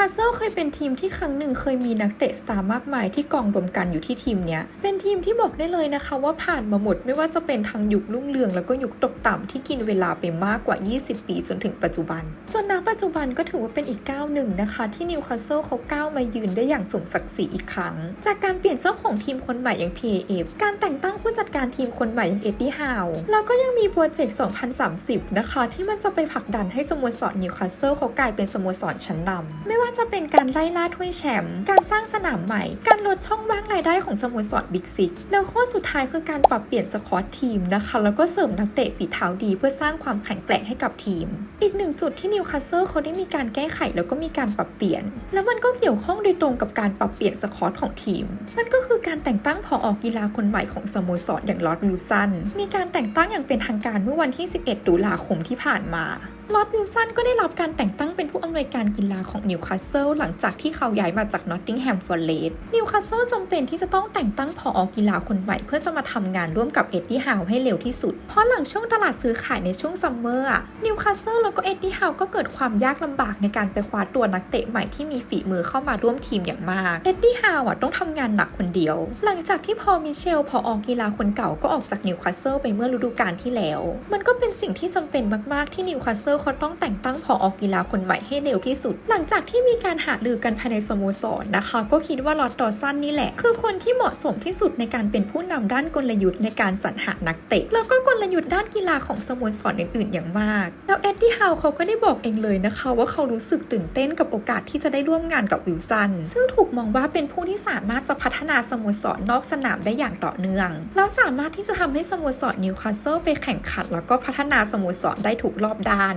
คาสเซิลเคยเป็นทีมที่ครั้งหนึ่งเคยมีนักเตะสตาร์มากมายที่กองรวมกันอยู่ที่ทีมเนี้ย เป็นทีมที่บอกได้เลยนะคะ ว่าผ่านมาหมดไม่ว่าจะเป็นทางยุครุ่งเรืองแล้วก็ยุคตกต่ำที่กินเวลาไปมากกว่า 20 ปีจนถึงปัจจุบัน จนณปัจจุบันก็ถือว่าเป็นอีกก้าวหนึ่งนะคะ ที่นิวคาสเซิลเขาก้าวมายืนได้อย่างสมศักดิ์ศรีอีกครั้ง จากการเปลี่ยนเจ้าของทีมคนใหม่อย่าง PAF การแต่งตั้งผู้จัดการทีมคนใหม่อย่างเอ็ดดี้ฮาวแล้วก็ยังมีโปรเจกต์ 2030 นะคะ ที่มันจะไปผลักดันให้สโมสรนิวคาสเซิลเขากลายเป็นสโมสรชั้นนำไม่ว่าจะเป็นการไล่ล่าถ้วยแชมป์การสร้างสนามใหม่ การลดช่องว่างรายได้ของสโมสรบิ๊กซิกแล้วข้อสุดท้ายคือการปรับเปลี่ยนสควอตทีมนะคะ แล้วก็เสริมนักเตะฝีเท้าดี เพื่อสร้างความแข็งแกร่งให้กับทีม อีกหนึ่งจุดที่นิวคาสเซิลเขาได้มีการแก้ไขแล้วก็มีการปรับเปลี่ยน แล้วมันก็เกี่ยวข้องโดยตรงกับการปรับเปลี่ยนสควอตของทีม มันก็คือการแต่งตั้งผอออกีฬาคนใหม่ของสโมสรอย่างลอร์ดวิลสันมีการแต่งตั้งอย่างเป็นทางการเมื่อวันที่ 11 ตุลาคมที่ผ่านมา ลอร์ดวิลสันก็ได้รับการแต่งตั้งเป็นผู้อำนวยการกีฬาของนิวคาสเซิลหลังจากที่เขาย้ายมาจากนอตติงแฮมฟอร์เรสต์นิวคาสเซิลจำเป็นที่จะต้องแต่งตั้งผออกีฬาคนใหม่เพื่อจะมาทำงานร่วมกับเอ็ดดี้ฮาวให้เร็วที่สุด เพราะหลังช่วงตลาดซื้อขายในช่วงซัมเมอร์นิวคาสเซิลแล้วก็เอ็ดดี้ฮาวก็เกิดความยากลำบากในการไปคว้าตัวนักเตะใหม่ที่มีฝีมือเข้ามาร่วมทีมอย่างมาก เอ็ดดี้ฮาวต้องทำงานหนักคนเดียว หลังจากที่พอมิเชลผออกีฬาคนเก่าก็ออกจากนิวคาสเซิลไปเมื่อฤดูกาลที่แล้ว มันก็เป็นสิ่งที่จำเป็นมากๆที่นิวคาสเซิลเขาต้องแต่งตั้งผออกีฬาคนใหม่ให้เร็วที่สุด หลังจากที่มีการหารือกันภายในสโมสรนะคะ ก็คิดว่าลอตดอสันนี่แหละ คือคนที่เหมาะสมที่สุดในการเป็นผู้นำด้านกลยุทธ์ในการสรรหานักเตะ แล้วก็กลยุทธ์ด้านกีฬาของสโมสรอื่น ๆ อย่างมาก แล้วเอ็ดดี้ฮาวเขาก็ได้บอกเองเลยนะคะ ว่าเขารู้สึกตื่นเต้นกับโอกาสที่จะได้ร่วมงานกับวิลสัน ซึ่งถูกมองว่าเป็นผู้ที่สามารถจะพัฒนาสโมสรนอกสนามได้อย่างต่อเนื่อง แล้วสามารถที่จะทำให้สโมสรนิวคาสเซิลไปแข่งขัน แล้วก็พัฒนาสโมสรได้ถูกรอบด้าน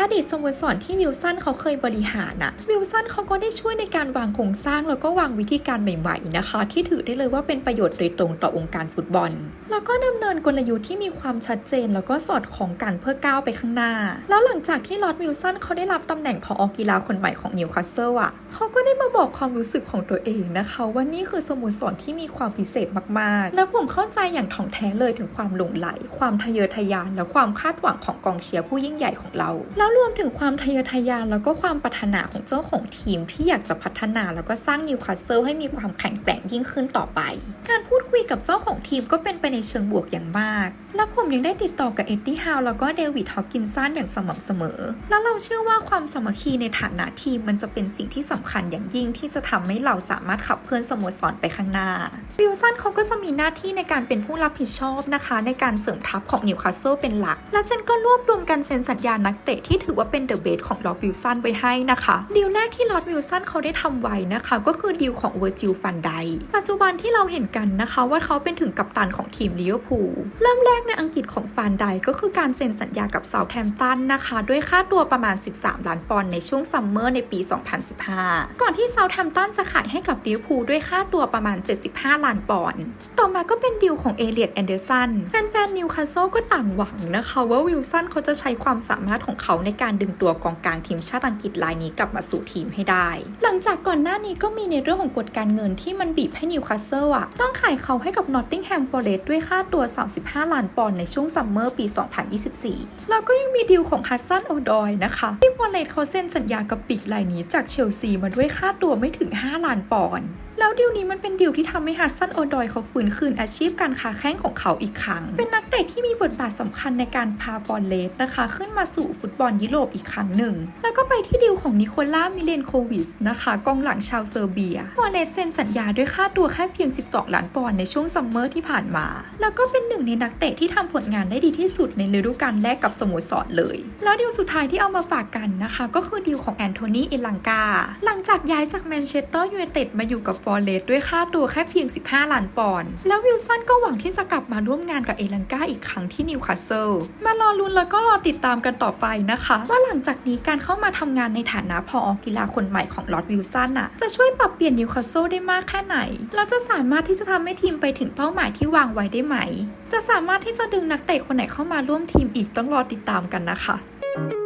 อดีตสโมสรที่วิลสันเขาเคยบริหารอะวิลสันเขาก็ได้ช่วยในการวางโครงสร้างแล้วก็วางวิธีการใหม่ๆนะคะ ที่ถือได้เลยว่าเป็นประโยชน์โดยตรงต่อองค์การฟุตบอล แล้วก็ดำเนินกลยุทธ์ที่มีความชัดเจน แล้วก็สอดคล้องกันเพื่อก้าวไปข้างหน้า แล้วหลังจากที่ลอร์ดวิลสันเขาได้รับตำแหน่งผออกีฬาคนใหม่ของนิวคาสเซิลอะเขาก็ได้มาบอกความรู้สึกของตัวเองนะคะ ว่านี่คือสโมสรที่มีความพิเศษมากๆ แล้วผมเข้าใจอย่างถ่องแท้เลยถึงความหลงไหล ความทะเยอทะยาน และความคาดหวังของกองเชียร์ผู้ยิ่งใหญ่ของเราแล้วรวมถึงความทะเยอทะยานแล้วก็ความปรารถนาของเจ้าของทีมที่อยากจะพัฒนาแล้วก็สร้างนิวคาสเซิลให้มีความแข็งแกร่งยิ่งขึ้นต่อไป การพูด คุยกับเจ้าของทีมก็เป็นไปในเชิงบวกอย่างมาก และผมยังได้ติดต่อกับเอ็ดดี้ฮาวแล้วก็เดวิดฮอปกินสันอย่างสม่ำเสมอ แล้วเราเชื่อว่าความสมัคคีในฐานะทีมมันจะเป็นสิ่งที่สำคัญอย่างยิ่งที่จะทำให้เราสามารถขับเคลื่อนสโมสรไปข้างหน้าวิลสันเขาก็จะมีหน้าที่ในการเป็นผู้รับผิดชอบนะคะ ในการเสริมทัพของนิวคาสเซิลเป็นหลัก และเจนก็รวบรวมกันเซ็นสัญญานักเตะที่ถือว่าเป็นเดอะเบสของลอร์ดวิลสันไว้ให้นะคะดีลแรกที่ลอร์ดวิลสันเขาได้ทำไว้นะคะ ก็คือดีลของเวอร์จิลฟันไดปัจจุบันที่เราเห็นกันนะคะว่าเขาเป็นถึงกัปตันของทีมลิเวอร์พูลเริ่มแรกในอังกฤษของฟันไดก็คือการเซ็นสัญญากับเซาท์แฮมตันนะคะ ด้วยค่าตัวประมาณ 13 ล้านปอนด์ในช่วงซัมเมอร์ในปี 2015 ก่อนที่เซาท์แฮมตันจะขายให้กับลิเวอร์พูลด้วยค่าตัวประมาณ 75 ล้านปอนด์ต่อมาก็เป็นดีลของเอเลียตแอนเดอร์สันแฟนๆนิวคาสเซิลก็ต่างหวังนะคะว่าวิลสันเขาจะใช้ความสามารถของเขาในการดึงตัวกองกลางทีมชาติอังกฤษรายนี้กลับมาสู่ทีมให้ได้ หลังจากก่อนหน้านี้ก็มีในเรื่องของกฎการเงินที่มันบีบให้นิวคาสเซิลอะต้องขายเขาให้กับนอตติงแฮมฟอร์เรสด้วยค่าตัว 35 ล้านปอนด์ในช่วงซัมเมอร์ปี 2024 แล้วก็ยังมีดีลของฮัสซันโอดอยนะคะที่ฟอร์เรสเขาเซ็นสัญญากับปีกรายนี้จากเชลซีมาด้วยค่าตัวไม่ถึง 5 ล้านปอนด์ แล้วดีลนี้มันเป็นดีลที่ทำให้ฮัสซันโอดอยเขาฟื้นคืนอาชีพการค้าแข้งของเขาอีกครั้ง เป็นนักเตะที่มีบทบาทสำคัญในการพาฟอร์เรสต์นะคะ ขึ้นมาสู่ฟุตบอลยุโรปอีกครั้งหนึ่ง แล้วก็ไปที่ดีลของนิโคล่ามิเลนโควิสนะคะกองหลังชาวเซอร์เบียฟอร์เรสต์เซ็นสัญญาด้วยค่าตัวแค่เพียง 12 ล้านปอนด์ในช่วงซัมเมอร์ที่ผ่านมา แล้วก็เป็นหนึ่งในนักเตะที่ทำผลงานได้ดีที่สุดในฤดูกาลแรกกับสโมสรเลย แล้วดีลสุดท้ายที่เอามาฝากกันนะคะ ก็คือดีลของแอนโทนีเอลังกาหลังจากย้ายจากแมนเชสเตอร์ยูไนเต็ดมาอยู่กับฟอร์เรสด้วยค่าตัวแค่เพียง 15 ล้านปอนด์แล้ววิลสันก็หวังที่จะกลับมาร่วมงานกับเอลังกาอีกครั้งที่นิวคาสเซิลมารอลุ้นแล้วก็รอติดตามกันต่อไปนะคะ ว่าหลังจากนี้การเข้ามาทำงานในฐานะพออกีฬาคนใหม่ของลอร์ดวิลสันน่ะจะช่วยปรับเปลี่ยนนิวคาสเซิลได้มากแค่ไหนแล้วจะสามารถที่จะทำให้ทีมไปถึงเป้าหมายที่วางไว้ได้ไหม จะสามารถที่จะดึงนักเตะคนไหนเข้ามาร่วมทีมอีกต้องรอติดตามกันนะคะ